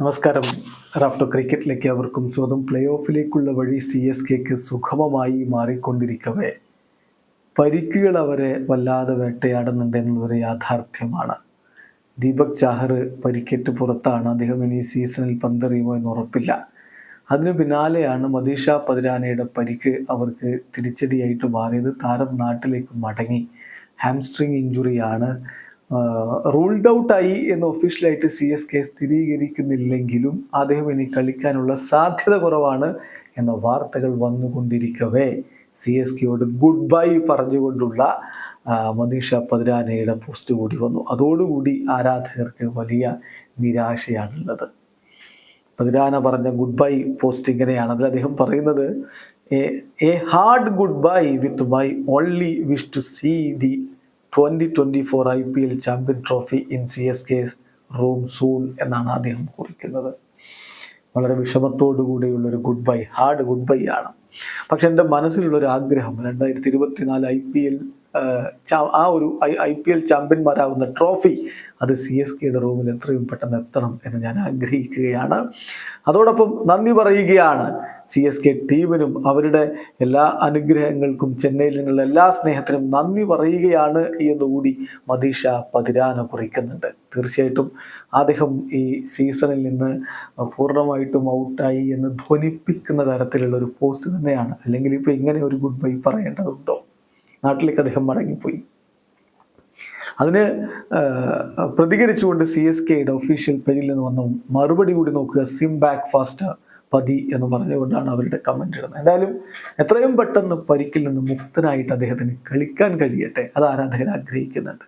നമസ്കാരം. റാഫ്റ്റോ ക്രിക്കറ്റിലേക്ക് അവർക്കും സ്വന്തം പ്ലേ ഓഫിലേക്കുള്ള വഴി സി എസ് കെക്ക് സുഗമമായി മാറിക്കൊണ്ടിരിക്കവേ. പരിക്കുകൾ അവരെ വല്ലാതെ വേട്ടയാടുന്നുണ്ട് എന്നുള്ളൊരു യാഥാർത്ഥ്യമാണ്. ദീപക് ചാഹർ പരിക്കേറ്റ് പുറത്താണ്. അദ്ദേഹം ഇനി സീസണിൽ പന്തെറിയുമോ എന്ന് ഉറപ്പില്ല. അതിനു പിന്നാലെയാണ് മദീഷ പതിരാനയുടെ പരിക്ക് അവർക്ക് തിരിച്ചടിയായിട്ട് മാറിയത്. താരം നാട്ടിലേക്ക് മടങ്ങി. ഹാംസ്ട്രിങ് ഇഞ്ചുറിയാണ്. റൂൾഡ് ആയി എന്ന് ഒഫീഷ്യലായിട്ട് സി എസ് കെ സ്ഥിരീകരിക്കുന്നില്ലെങ്കിലും അദ്ദേഹം ഇനി കളിക്കാനുള്ള സാധ്യത കുറവാണ് എന്ന വാർത്തകൾ വന്നുകൊണ്ടിരിക്കവേ. സി എസ് കെയോട് ഗുഡ് ബൈ പറഞ്ഞുകൊണ്ടുള്ള മനീഷ പതിരാനയുടെ പോസ്റ്റ് കൂടി വന്നു. അതോടുകൂടി ആരാധകർക്ക് വലിയ നിരാശയാണുള്ളത്. പതിരാന പറഞ്ഞ ഗുഡ് ബൈ പോസ്റ്റ് ഇങ്ങനെയാണ്. അതിൽ അദ്ദേഹം പറയുന്നത് a hard goodbye with my only wish to see the twenty twenty four I P L champion trophy in C S K room soon എന്നാണ് അദ്ദേഹം കുറിക്കുന്നത്. വളരെ വിഷമത്തോടു കൂടിയുള്ള ഒരു goodbye hard goodbye ആണ്. പക്ഷെ എന്റെ മനസ്സിലുള്ളൊരു ആഗ്രഹം രണ്ടായിരത്തി ഇരുപത്തിനാല് ഐ പി എൽ ആ ഒരു ഐ പി എൽ ചാമ്പ്യന്മാരാകുന്ന ട്രോഫി അത് സി എസ് കെയുടെ റൂമിൽ എത്രയും പെട്ടെന്ന് എത്തണം എന്ന് ഞാൻ ആഗ്രഹിക്കുകയാണ്. അതോടൊപ്പം നന്ദി പറയുകയാണ് സി എസ് കെ ടീമിനും അവരുടെ എല്ലാ അനുഗ്രഹങ്ങൾക്കും ചെന്നൈയിൽ നിന്നുള്ള എല്ലാ സ്നേഹത്തിനും നന്ദി പറയുകയാണ് എന്നുകൂടി മദീഷ പതിരാന കുറിക്കുന്നുണ്ട്. തീർച്ചയായിട്ടും അദ്ദേഹം ഈ സീസണിൽ നിന്ന് പൂർണമായിട്ടും ഔട്ടായി എന്ന് ധ്വനിപ്പിക്കുന്ന തരത്തിലുള്ള ഒരു പോസ്റ്റ് തന്നെയാണ്. അല്ലെങ്കിൽ ഇപ്പോൾ ഇങ്ങനെ ഒരു ഗുഡ് ബൈ പറയേണ്ടതുണ്ടോ? നാട്ടിലേക്ക് അദ്ദേഹം മടങ്ങിപ്പോയി. അതിന് പ്രതികരിച്ചുകൊണ്ട് സി എസ് കെയുടെ ഒഫീഷ്യൽ പേജിൽ നിന്ന് വന്ന മറുപടി കൂടി നോക്കുക. സിം ബാക്ക് ഫാസ്റ്റ് പതി എന്ന് പറഞ്ഞുകൊണ്ടാണ് അവരുടെ കമന്റ് ഇടുന്നത്. എന്തായാലും എത്രയും പെട്ടെന്ന് പരിക്കിൽ നിന്ന് മുക്തനായിട്ട് അദ്ദേഹത്തിന് കളിക്കാൻ കഴിയട്ടെ. അത് ആരാധകർ ആഗ്രഹിക്കുന്നുണ്ട്.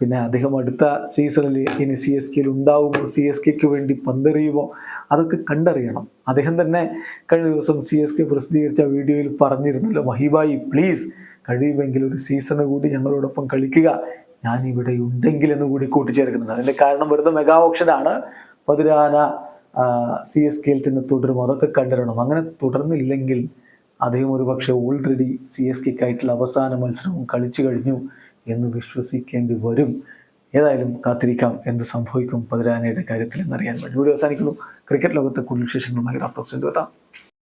പിന്നെ അദ്ദേഹം അടുത്ത സീസണിൽ ഇനി സി എസ് കെയിൽ ഉണ്ടാവുമോ? സി എസ് കെക്ക് വേണ്ടി പന്തെറിയുമോ? അതൊക്കെ കണ്ടറിയണം. അദ്ദേഹം തന്നെ കഴിഞ്ഞ ദിവസം സി എസ് കെ പ്രസിദ്ധീകരിച്ച വീഡിയോയിൽ പറഞ്ഞിരുന്നല്ലോ മഹിബായി പ്ലീസ് കഴിയുമെങ്കിൽ ഒരു സീസണ് കൂടി ഞങ്ങളോടൊപ്പം കളിക്കുക. ഞാൻ ഇവിടെ ഉണ്ടെങ്കിൽ എന്ന് കൂടി കൂട്ടിച്ചേർക്കുന്നുണ്ട്. അതിന്റെ കാരണം വരുന്ന മെഗാ ഓപ്ഷനാണ് പതിരാന സി എസ് കെയിൽ തന്നെ തുടരും. അതൊക്കെ കണ്ടിരണം അങ്ങനെ തുടർന്നില്ലെങ്കിൽ അദ്ദേഹം ഒരുപക്ഷെ ഓൾറെഡി സി എസ് കെക്കായിട്ടുള്ള അവസാന മത്സരവും കളിച്ചു കഴിഞ്ഞു എന്ന് വിശ്വസിക്കേണ്ടി വരും. ഏതായാലും കാത്തിരിക്കാം എന്ത് സംഭവിക്കും പതിരാനയുടെ കാര്യത്തിൽ എന്നറിയാൻ വേണ്ടി. വീഡിയോ അവസാനിക്കുന്നു. ക്രിക്കറ്റ് ലോകത്തെ കൂടുതൽ വിശേഷങ്ങളുമായി റാഫ്റ്റോക്സിന്റെ എത്താം